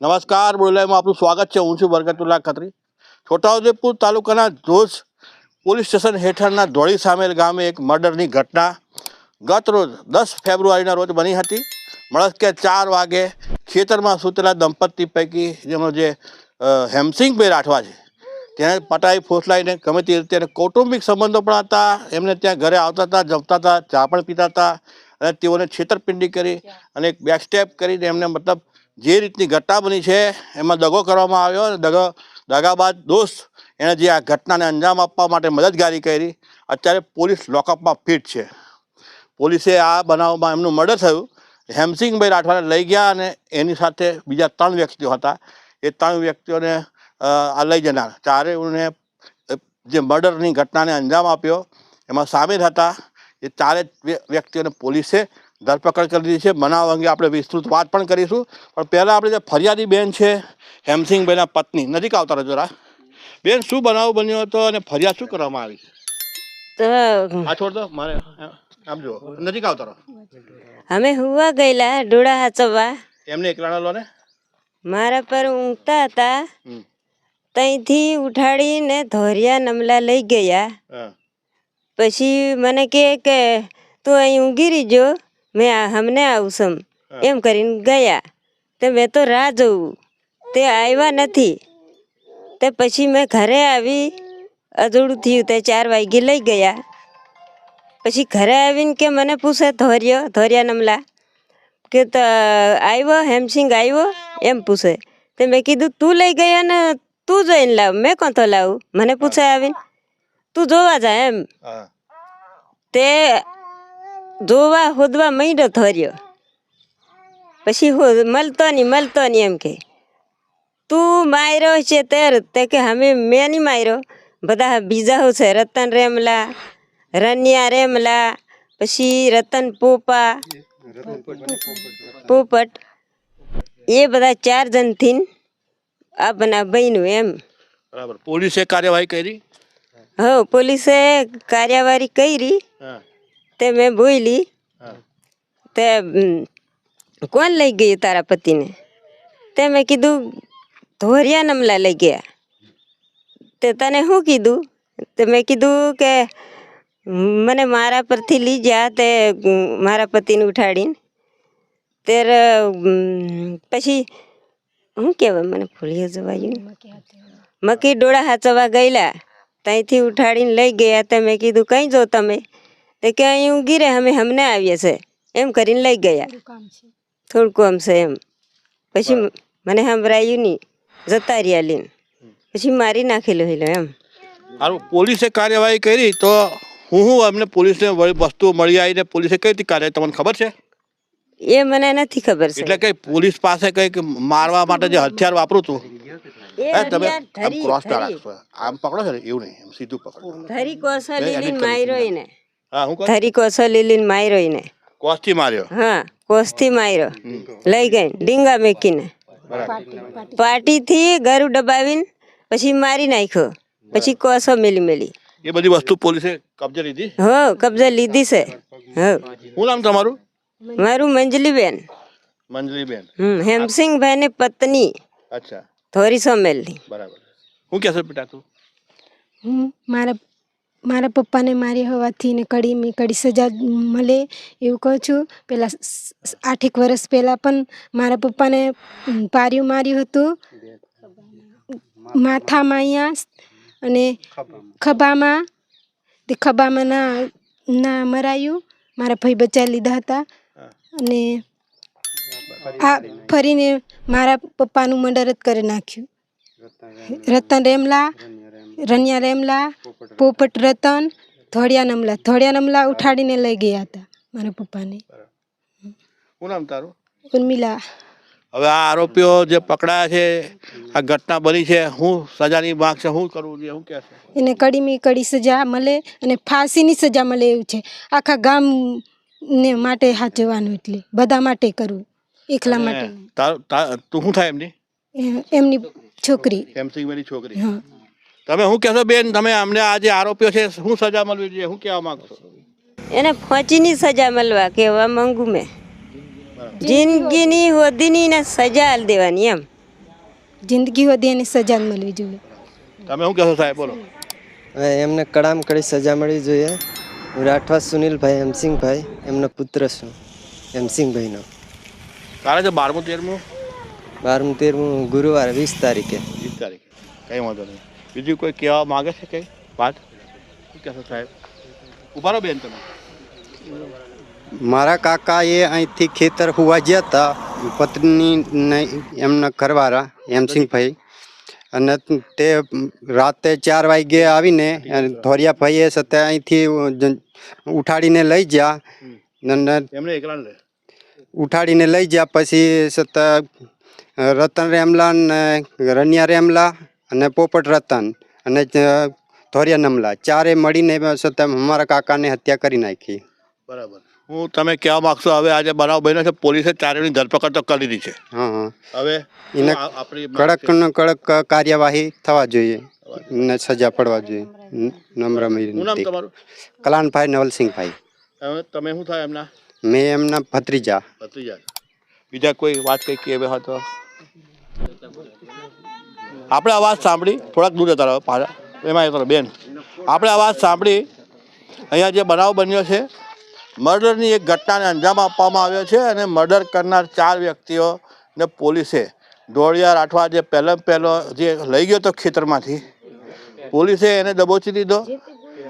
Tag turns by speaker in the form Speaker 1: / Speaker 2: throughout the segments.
Speaker 1: નમસ્કાર બોલાયમાં આપનું સ્વાગત છે. હું છું બરકતુલ્લા ખત્રી. છોટાઉદેપુર તાલુકાના જોજ પોલીસ સ્ટેશન હેઠળના ધોળી સામેલ ગામે એક મર્ડરની ઘટના ગત રોજ દસ ફેબ્રુઆરીના રોજ બની હતી. મળસ્કે ચાર વાગે ખેતરમાં સૂતેલા દંપતી પૈકી જેમનો જે હેમસિંગભાઈ રાઠવા છે તેને પટાઈ ફોસલાઈને ગમે તે રીતે કૌટુંબિક સંબંધો પણ હતા. એમને ત્યાં ઘરે આવતા હતા જમતા હતા ચા પણ પીતા હતા અને તેઓને છેતરપિંડી કરી અને એક બેકસ્ટેપ કરીને એમને મતલબ જે રીતની ઘટના બની છે, એમાં દગો કરવામાં આવ્યો અને દગો દગાબાદ દોસ્ત એણે જે આ ઘટનાને અંજામ આપવા માટે મદદગારી કરી, અત્યારે પોલીસ લોકઅપમાં ફિટ છે. પોલીસે આ બનાવમાં એમનું મર્ડર થયું. હેમસિંગભાઈ રાઠવાને લઈ ગયા અને એની સાથે બીજા ત્રણ વ્યક્તિઓ હતા. એ ત્રણ વ્યક્તિઓને આ લઈ જનાર. ચારેયને જે મર્ડરની ઘટનાને અંજામ આપ્યો. એમાં સામેલ હતા. એ ચારે વ્યક્તિઓને પોલીસે ધરપકડ કરી દીધી છે. બનાવ અંગે આપણે વિસ્તૃત વાત પણ કરીશું. પણ પહેલાં આપણે જે ફરિયાદી બેન છે હેમસિંગભાઈના પત્ની નજીક આવતા રહેજો રા. બેન શું બનાવ બન્યો હતો અને ફરિયાદ શું કરવામાં આવી
Speaker 2: તો
Speaker 1: આ છોડ દો. મારે આમ જો નજીક આવતા રહો.
Speaker 2: અમે હુવા ગયેલા ડોળા હાચવવા.
Speaker 1: એમને એકલાણા લો ને
Speaker 2: મારા પર ઊંઘતા હતા. ત્યાંથી ઉઠાડીને ધોરિયા નમલા લઈ ગયા. પછી મને કે તું અહીં ઊંઘી રહીજો. મેં આ- હમને આવું સમ. એમ કરીને ગયા. તે મેં તો રાહ જોવું તે આવ્યા નથી. તે પછી મેં ઘરે આવી અજોડું થયું. તે ચાર વાગે લઈ ગયા. પછી ઘરે આવીને કે મને પૂછે ધોર્યો ધોર્યા નમલા કે તો આવ્યો હેમસિંગ આવ્યો એમ પૂછે. તે મેં કીધું તું લઈ ગયા ને તું જોઈને લાવ. મેં કોણ તો લાવું? મને પૂછે આવીને તું જોવા જા એમ. તે જોવા હોદવા મંડ્યો ધર્યો. પછી હો મળતો નહીં મળતો નહીં એમ કે તું માર્યો છે તેર. તે કે અમે મેં નહીં માર્યો બધા બીજા હું છે રતન રેમલા રનિયા રેમલા પછી રતન પોપા પોપટ. એ બધા ચાર જણથી આ બના બન્યું એમ.
Speaker 1: બરાબર. પોલીસે કાર્યવાહી કરી?
Speaker 2: હો પોલીસે કાર્યવાહી કરી.
Speaker 1: હા.
Speaker 2: તે મેં બોલી તે કોણ લઈ ગયું તારા પતિને? તે મેં કીધું ધોરિયા નમલા લઈ ગયા. તે તને શું કીધું? તે મેં કીધું કે મને મારા પરથી લઈ જા તે મારા પતિને ઉઠાડીને. ત્યારે પછી શું કહેવાય મને ભૂલી જવાયું. મકી ડોળા હાચવા ગયેલા. ત્યાંથી ઉઠાડીને લઈ ગયા. તે મેં કીધું કંઈ જો તમે. તે કે અહીં ગીરે અમે હમને આવીએ છે. એમ કરીને લઈ ગયા. થોડું કામ છે. એમ. પછી મને સંભળાયું નહીં. જતા રહ્યા લઈને. પછી મારી નાખેલો હેલો એમ.
Speaker 1: પોલીસે કાર્યવાહી કરી તો હું હું અમને પોલીસને વસ્તુ વસ્તુઓ મળી આવીને પોલીસે કઈ રીતે કાર્યવાહી તમને ખબર છે?
Speaker 2: એ મને નથી ખબર છે.
Speaker 1: એટલે કઈ પોલીસ પાસે કંઈક મારવા માટે જે હથિયાર વાપરું તું? તમે આમ
Speaker 2: ધરી-
Speaker 1: ક્રોસ ના
Speaker 2: ધરી-
Speaker 1: રાખશો. આમ પકડો છો ને એવું નહીં સીધું પકડો.
Speaker 2: ધરી કોસો
Speaker 1: કરી
Speaker 2: માર્યો એને.
Speaker 1: હા હું કહું
Speaker 2: ધરી કોસો લીલીને માર્યો એને.
Speaker 1: કોસથી માર્યો?
Speaker 2: હા કોસથી માર્યો. લઈ ગઈ ડીંગા મેકીને. પાટીથી ગરું દબાવીને પછી મારી નાખ્યો. પછી કોસો મેલી મેલી.
Speaker 1: એ બધી વસ્તુ પોલીસે કબજે લીધી?
Speaker 2: હો કબજા લીધી છે. હો.
Speaker 1: શું નામ તમારું?
Speaker 2: મારું મંજલીબેન.
Speaker 1: મંજલીબેન.
Speaker 2: હમ હેમસિંગભાઈ ની પત્ની.
Speaker 1: અચ્છા.
Speaker 2: સો સોમેલની.
Speaker 1: બરાબર. શું કહેશો બેટા તું?
Speaker 3: હું મારા મારા પપ્પાને મારી હોવાથી ને કડી મેં કડી સજા મળે એવું કહું છું. પહેલાં આઠેક વર્ષ પહેલાં પણ મારા પપ્પાને પાર્યું માર્યું હતું. માથામાં અહીંયા અને ખભામાં, તે ખભામાં ના ના મરાયું. મારા ભાઈ બચાવી લીધા હતા. અને આ ફરીને મારા પપ્પાનું મર્ડર જ કરી નાખ્યું. રતન રેમલા રનિયા રેમલા પોપટ રતન ધોળિયા નમલા. ધોળિયા નમલા ઉઠાડીને લઈ ગયા હતા મારા પપ્પાને.
Speaker 1: શું નામ તારું?
Speaker 3: ઉર્મિલા.
Speaker 1: હવે આ આરોપીઓ જે પકડાયા છે આ ઘટના બની છે હું સજાની માંગ છે શું કરવું જોઈએ શું કહેશે
Speaker 3: એને કડીમી કડી સજા મળે અને ફાંસીની સજા મળે એવું છે. આખા ગામ ને માટે હાચવાનું એટલે બધા માટે કરવું એકલા માટે.
Speaker 1: તું શું થાય એમની?
Speaker 3: એમની છોકરી.
Speaker 1: હેમસિંગભાઈની છોકરી.
Speaker 3: હા.
Speaker 1: તમે શું કહેશો બેન? તમે અમને આ જે આરોપીઓ છે શું સજા મળવી જોઈએ? શું કહેવા માંગશો
Speaker 2: એને ફોંચીની સજા મળવા કહેવા માંગુ મેં. જિંદગીની હોદીની એને સજા આલ દેવાની એમ.
Speaker 3: જિંદગી હોદી એની સજા મળવી જોઈએ.
Speaker 1: તમે શું કહેશો સાહેબ? બોલો.
Speaker 4: હવે એમને કડામ કડી સજા મળવી જોઈએ. હું રાઠવા સુનિલભાઈ હેમસિંગભાઈ એમનો પુત્ર છું હેમસિંગભાઈનો
Speaker 1: કાલે છે બારમું તેરમું?
Speaker 4: બારમું તેરમું ગુરુવાર વીસ તારીખે.
Speaker 1: વીસ તારીખે. કંઈ વાંધો નહીં. બીજું કોઈ કહેવા માગે છે કંઈ? વાત? શું કહેશો સાહેબ? ઊભા રહો બેન તમે.
Speaker 5: મારા કાકા એ અહીંથી ખેતર હોવા ગયા હતા પત્ની એમના ઘરવાળા હેમસિંહભાઈ. અને તે રાતે ચાર વાગે આવીને ધોરિયાભાઈએ સતે અહીંથી ઉઠાડીને લઈ ગયા. ઉઠાડીને લઈ ગયા પછી સત રતન રેમલા ને રનિયા રેમલા અને પોપટ રતન અને ધોરિયા નમલા ચારે મળીને અમારા કાકાને હત્યા કરી નાખી.
Speaker 1: બરાબર. હું તમે કહેવા માગશો હવે આજે બનાવ બન્યો છે પોલીસે ચારેની ધરપકડ તો કરી દીધી છે.
Speaker 5: હા હા.
Speaker 1: હવે
Speaker 5: એને કડક કડક કાર્યવાહી થવા જોઈએ ને સજા પડવા જોઈએ. નમ્ર વિનંતી. કલાનભાઈ નવલસિંહભાઈ.
Speaker 1: તમે શું થાય એમના?
Speaker 5: મેં એમના ભત્રીજા.
Speaker 1: ભત્રીજા. બીજા કોઈ વાત કંઈ કહેવે હોય આપણે અવાજ સાંભળી, થોડાક દૂર રહો પાછા. એમાં કરો બેન. આપણે અવાજ સાંભળી, અહીંયા જે બનાવ બન્યો છે, મર્ડરની એક ઘટનાને અંજામ આપવામાં આવ્યો છે અને મર્ડર કરનાર ચાર વ્યક્તિઓને પોલીસે ઢોળિયા રાઠવા જે પહેલો પહેલો જે લઈ ગયો હતો ખેતરમાંથી, પોલીસે એને દબોચી દીધો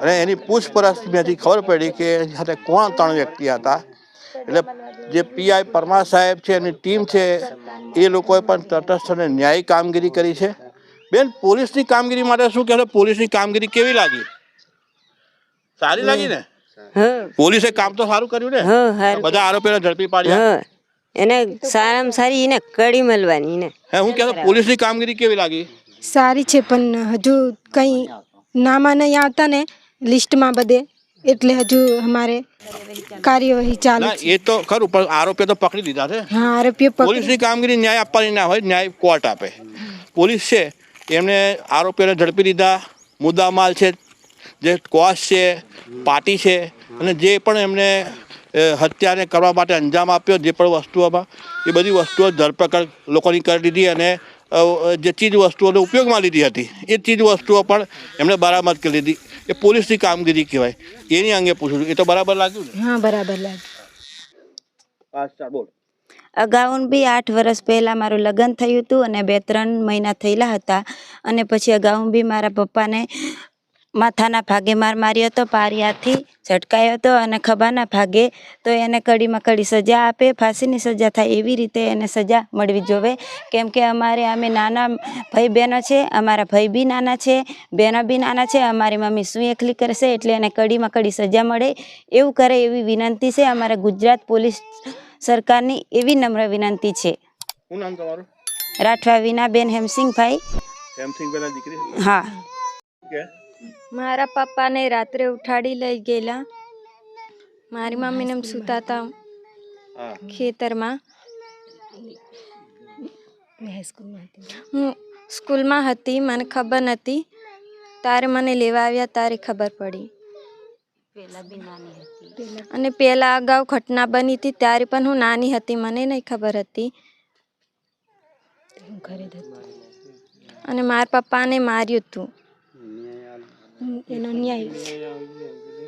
Speaker 1: અને એની પૂછપરછમાંથી ખબર પડી કે સાથે કોણ ત્રણ વ્યક્તિ હતા. એટલે જે પીઆઈ પરમાર સાહેબ છે એની ટીમ છે એ લોકોએ પણ તટસ્થ અને ન્યાયી કામગીરી કરી છે. બેન પોલીસની કામગીરી માટે શું કહેશો? પોલીસની કામગીરી કેવી લાગી? સારી લાગી ને? પોલીસે કામ તો સારું કર્યું ને?
Speaker 2: હ
Speaker 1: બધા આરોપીઓને ઝડપી પાડ્યા.
Speaker 2: હ એને સારામાં સારી એને કડી મળવાની ને
Speaker 1: હે હું કહેતો પોલીસની કામગીરી કેવી લાગી?
Speaker 3: સારી છે પણ હજુ કંઈ નામાં નહીં આવતા ને લિસ્ટમાં બધે. એટલે હજુ અમારે કાર્યવાહી ચાલુ
Speaker 1: એ તો ખરું પણ આરોપીઓ તો પકડી દીધા છે.
Speaker 3: હા આરોપીઓ
Speaker 1: પોલીસની કામગીરી ન્યાય આપવાની ના હોય ન્યાય કોર્ટ આપે. પોલીસ છે એમને આરોપીઓને ઝડપી લીધા મુદ્દામાલ છે જે કોસ છે પાટી છે અને જે પણ એમને હત્યાને કરવા માટે અંજામ આપ્યો જે પણ વસ્તુઓમાં એ બધી વસ્તુઓ ધરપકડ લોકોની કરી દીધી અને જે ચીજ વસ્તુઓને ઉપયોગમાં લીધી હતી એ ચીજ વસ્તુઓ પણ એમણે બરામદ કરી લીધી. એ પોલીસની કામગીરી કહેવાય. એની અંગે પૂછું છું. એ તો બરાબર લાગ્યું ને?
Speaker 3: હા બરાબર લાગે
Speaker 1: અચ્છા બોલ.
Speaker 6: અગાઉ બી આઠ વર્ષ પહેલાં મારું લગ્ન થયું હતું અને બે ત્રણ મહિના થયેલા હતા. અને પછી અગાઉ બી મારા પપ્પાને માથાના ભાગે માર માર્યો હતો પારિયાથી ઝટકાયો હતો અને ખભાના ભાગે તો એને કડીમાં કડી સજા આપે ફાંસીની સજા થાય એવી રીતે એને સજા મળવી જોવે. કેમ કે અમારે અમે નાના ભાઈ બહેનો છે અમારા ભાઈ બી નાના છે બહેનો બી નાના છે અમારી મમ્મી શું એકલી કરશે એટલે એને કડીમાં કડી સજા મળે. એવું કરે એવી વિનંતી છે અમારા ગુજરાત પોલીસ સરકારની એવી નમ્ર વિનંતી છે. રાઠવા વિનાબેન હેમસિંગભાઈ
Speaker 1: હેમસિંગભાઈના દીકરી?
Speaker 6: હા.
Speaker 3: મારા પપ્પાને રાત્રે ઉઠાડી લઈ ગયેલા. મારી મમ્મીને એમ સૂતા હતા ખેતરમાં. હું સ્કૂલમાં હતી મને ખબર નથી. તારે મને લેવા આવ્યા તારે ખબર પડી. અને પહેલાં અગાઉ ઘટના બની હતી ત્યારે પણ હું નાની હતી મને નહીં ખબર હતી. અને મારા પપ્પાને માર્યું હતું એનો ન્યાય.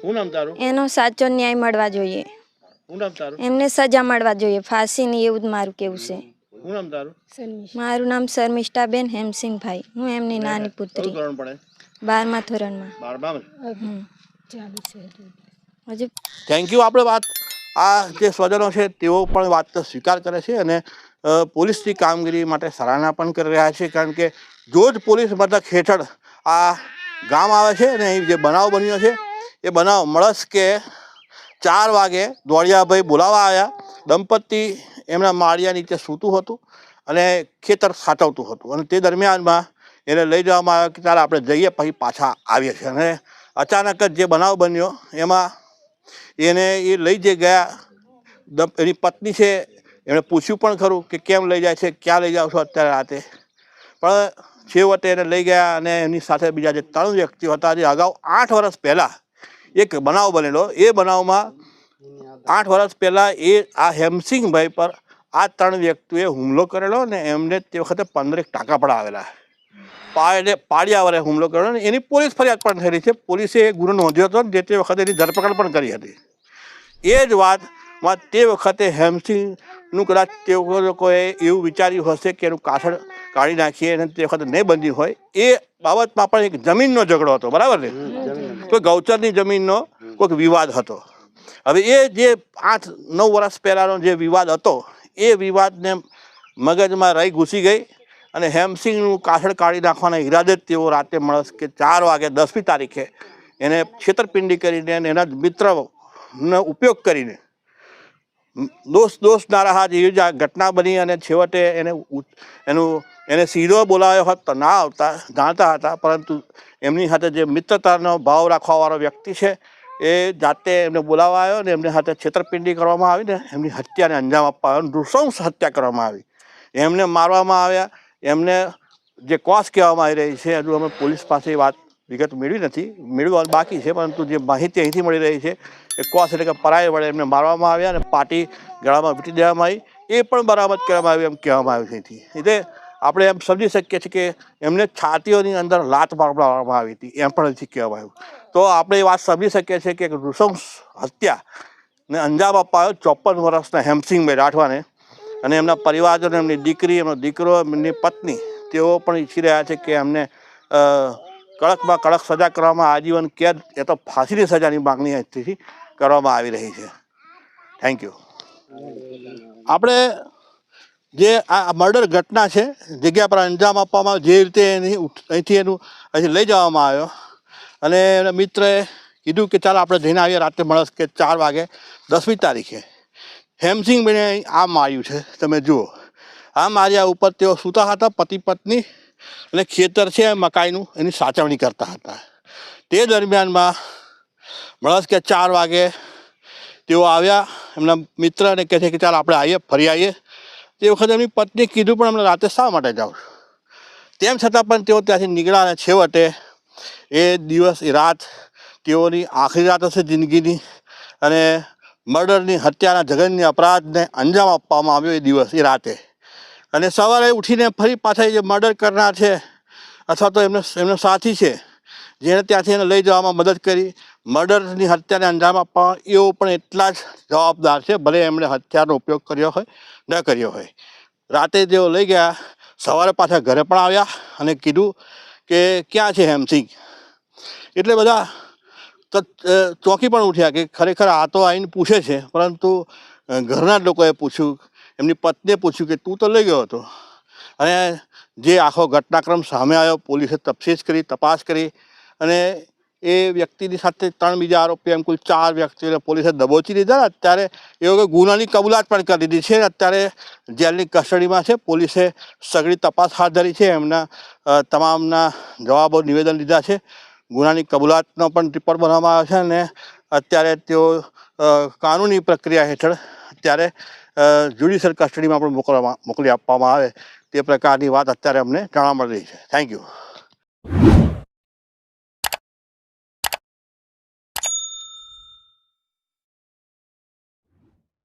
Speaker 1: શું નામ તારું?
Speaker 3: એનો સાચો ન્યાય મળવા જોઈએ.
Speaker 1: શું નામ તારું?
Speaker 3: એમને સજા મળવા જોઈએ. ફાંસીની એવું જ મારું કેવું છે.
Speaker 1: શું નામ તારું?
Speaker 3: મારું નામ શર્મિષ્ઠાબેન હેમસિંગભાઈ હું એમની નાની પુત્રી.
Speaker 1: ધોરણ પડે
Speaker 3: બારમા ધોરણમાં.
Speaker 1: બારમા
Speaker 3: હજુ.
Speaker 1: થેન્ક યુ આપણે વાત આ જે સ્વજનો છે તેઓ પણ વાત સ્વીકાર કરે છે અને પોલીસની કામગીરી માટે સરાહના પણ કરી રહ્યા છે. કારણ કે જો જ પોલીસ મથક હેઠળ આ ગામ આવે છે અને અહીં જે બનાવ બન્યો છે, એ બનાવ મળસ કે ચાર વાગે દોડિયાભાઈ બોલાવવા આવ્યા. દંપતી એમના માળિયા નીચે સૂતું હતું અને ખેતર સાચવતું હતું અને તે દરમિયાનમાં એને લઈ જવામાં આવ્યો કે ચાલ આપણે જઈએ પછી પાછા આવીએ છીએ. અને અચાનક જ જે બનાવ બન્યો, એમાં એને એ લઈ જે ગયા. એની પત્ની છે એમણે પૂછ્યું પણ ખરું કે કેમ લઈ જાય છે, ક્યાં લઈ જાઓ છો અત્યારે રાતે? પણ છેવટે એને લઈ ગયા અને એની સાથે બીજા જે ત્રણ વ્યક્તિઓ હતા, જે અગાઉ આઠ વર્ષ પહેલાં એક બનાવ બનેલો, એ બનાવમાં આઠ વર્ષ પહેલાં એ આ હેમસિંગભાઈ પર આ ત્રણ વ્યક્તિઓએ હુમલો કરેલો અને એમને તે વખતે પંદરેક ટાંકા પણ આવેલા પાડે, પાડિયા વડે હુમલો કર્યો ને એની પોલીસ ફરિયાદ પણ થયેલી છે. પોલીસે એ ગુનો નોંધ્યો હતો જે તે વખતે એની ધરપકડ પણ કરી હતી. એ જ વાતમાં તે વખતે હેમસિંગનું કદાચ તે લોકોએ એવું વિચાર્યું હશે કે એનું કાસળ કાઢી નાખીએ અને તે વખતે નહીં બંધી હોય એ બાબતમાં પણ એક જમીનનો ઝઘડો હતો બરાબર ને? કોઈ ગૌચરની જમીનનો કોઈક વિવાદ હતો. હવે એ જે આઠ નવ વર્ષ પહેલાંનો જે વિવાદ હતો એ વિવાદને મગજમાં રહી ઘૂસી ગઈ અને હેમસિંગનું કાસળ કાઢી નાખવાના ઈરાદે તેઓ રાતે મળસ કે ચાર વાગે દસમી તારીખે એને છેતરપિંડી કરીને એના મિત્રનો ઉપયોગ કરીને દોષ દોષ નારાહ જેવી જ ઘટના બની અને છેવટે એને એનું, એને સીધો બોલાવ્યો હોત તો ના આવતા, જાણતા હતા. પરંતુ એમની સાથે જે મિત્રતાનો ભાવ રાખવાવાળો વ્યક્તિ છે, એ જાતે એમને બોલાવવા આવ્યો ને એમની સાથે છેતરપિંડી કરવામાં આવી ને એમની હત્યાને અંજામ આપવા આવ્યો નૃશંસ હત્યા કરવામાં આવી. એમને મારવામાં આવ્યા. એમને જે કોસ કહેવામાં આવી રહી છે, હજુ અમે પોલીસ પાસે વાત વિગત મેળવી નથી, મેળવવા બાકી છે, પરંતુ જે માહિતી અહીંથી મળી રહી છે એ કોસ એટલે કે પરાય વડે એમને મારવામાં આવ્યા અને પાટી ગળામાં વીંટી દેવામાં આવી, એ પણ બરામદ કરવામાં આવી એમ કહેવામાં આવ્યું છે અહીંથી. એટલે આપણે એમ સમજી શકીએ છીએ કે એમને છાતીઓની અંદર લાત મારવામાં આવી હતી, એમ પણ અહીંથી કહેવામાં આવ્યું. તો આપણે એ વાત સમજી શકીએ છીએ કે નૃશંસ હત્યા ને અંજામ અપાયો ચોપન વર્ષના હેમસિંગભાઈ રાઠવાને અને એમના પરિવારજનો, એમની દીકરી, એમનો દીકરો, એમની પત્ની, તેઓ પણ ઈચ્છી રહ્યા છે કે એમને કડકમાં કડક સજા કરવામાં આજીવન કેદ, એ તો ફાંસીની સજાની માગણી અહીંથી કરવામાં આવી રહી છે. થેન્ક યુ આપણે જે આ મર્ડર ઘટના છે, જગ્યા પર અંજામ આપવામાં જે રીતે એની અહીંથી એનું અહીંથી લઈ જવામાં આવ્યો. અને એના મિત્રએ કીધું કે ચાલ આપણે જઈને આવીએ, રાત્રે મળસ કે ચાર વાગે, દસમી તારીખે. હેમસિંગ બેને આ માર્યું છે, તમે જુઓ. આ માર્યા ઉપર તેઓ સૂતા હતા, પતિ પત્ની અને ખેતર છે મકાઈનું, એની સાચવણી કરતા હતા. તે દરમિયાનમાં મળસ કે ચાર વાગે તેઓ આવ્યા, એમના મિત્રને કહે છે કે ચાલ આપણે આવીએ, ફરી આવીએ. તે વખતે એમની પત્ની કીધું પણ અમને રાતે શા માટે જાઉં? તેમ છતાં પણ તેઓ ત્યાંથી નીકળ્યા અને છેવટે એ દિવસ, એ રાત તેઓની આખરી રાત હશે જિંદગીની અને મર્ડરની, હત્યાના જગનની અપરાધને અંજામ આપવામાં આવ્યો એ દિવસ, એ રાતે. અને સવારે ઉઠીને ફરી પાછા જે મર્ડર કરનાર છે, અથવા તો એમનો એમનો સાથી છે, જેણે ત્યાંથી એને લઈ જવામાં મદદ કરી. મર્ડરની હત્યાને અંજામ આપવા એઓ પણ એટલા જ જવાબદાર છે, ભલે એમણે હથિયારનો ઉપયોગ કર્યો હોય, ન કર્યો હોય. રાતે તેઓ લઈ ગયા, સવારે પાછા ઘરે પણ આવ્યા અને કીધું કે, ક્યાં છે હેમસિંગ એટલે બધા ચોંકી પણ ઉઠ્યા કે ખરેખર આ તો આવીને પૂછે છે, પરંતુ ઘરના જ લોકોએ પૂછ્યું એમની પત્નીએ પૂછ્યું કે તું તો લઈ ગયો હતો? અને જે આખો ઘટનાક્રમ સામે આવ્યો, પોલીસે તફસીસ કરી, તપાસ કરી અને એ વ્યક્તિની સાથે ત્રણ બીજા આરોપી, એમ કુલ ચાર વ્યક્તિઓને પોલીસે દબોચી લીધા. અત્યારે લોકો ગુનાની કબૂલાત પણ કરી દીધી છે અત્યારે જેલની કસ્ટડીમાં છે. પોલીસે સઘળી તપાસ હાથ ધરી છે. એમના તમામના જવાબો નિવેદન લીધા છે. ગુનાની કબૂલાતનો પણ રિપોર્ટ બનાવવામાં આવ્યો છે અને અત્યારે તેઓ કાનૂની પ્રક્રિયા હેઠળ અત્યારે જ્યુડિશિયલ કસ્ટડીમાં પણ મોકલવામાં, મોકલી આપવામાં આવે તે પ્રકારની વાત અત્યારે અમને જાણવા મળી રહી છે. Thank you